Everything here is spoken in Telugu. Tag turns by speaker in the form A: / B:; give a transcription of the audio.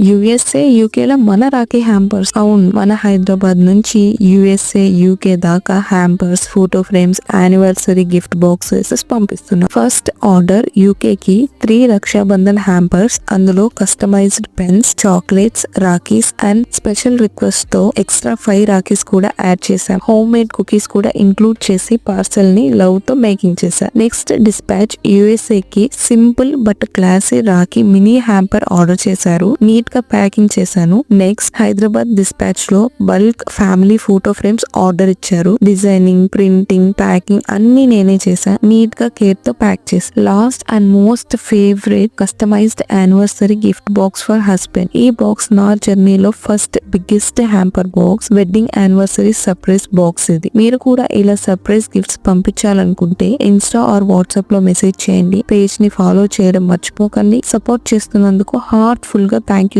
A: యుఎస్ఏ యూకేలో మన రాఖీ హ్యాంపర్స్ అవును మన హైదరాబాద్ నుంచి యుఎస్ఏ యూకే దాకా hampers photo frames anniversary gift boxes పంపిస్తున్నాం. ఫస్ట్ ఆర్డర్ యూకే కి త్రీ రక్షాబంధన్ హ్యాంపర్స్ అందులో customised pens chocolates rakhis and special రిక్వెస్ట్తో extra five rakhis కూడా యాడ్ చేశాం. హోమ్ మేడ్ కుకీస్ కూడా ఇంక్లూడ్ చేసి పార్సల్ని లవ్తో మేకింగ్ చేశాం. నెక్స్ట్ డిస్పాచ్ యుఎస్ఏ కి simple but classy rakhi mini hamper order చేశారు. నీట్గా ప్యాకింగ్ చేశాను. Next Hyderabad డిస్పాచ్లో bulk family photo frames order ఇచ్చారు. డిజైనింగ్ ప్రింటింగ్ ప్యాకింగ్ అన్ని నేనే చేశాను నీట్గా కేర్తో ప్యాక్ చేసి last and most favourite customised anniversary gift box for husband. ఈ బాక్స్ నా జర్నీలో first biggest hamper box wedding anniversary surprise box ఇది. మీరు కూడా ఇలా సర్ప్రైజ్ గిఫ్ట్స్ పంపించాలనుకుంటే ఇన్స్టా ఆర్ వాట్సాప్లో మెసేజ్ చేయండి. పేజ్ని ఫాలో చేయడం మర్చిపోకండి. సపోర్ట్ చేస్తున్నందుకు హార్ట్ ఫుల్గా థ్యాంక్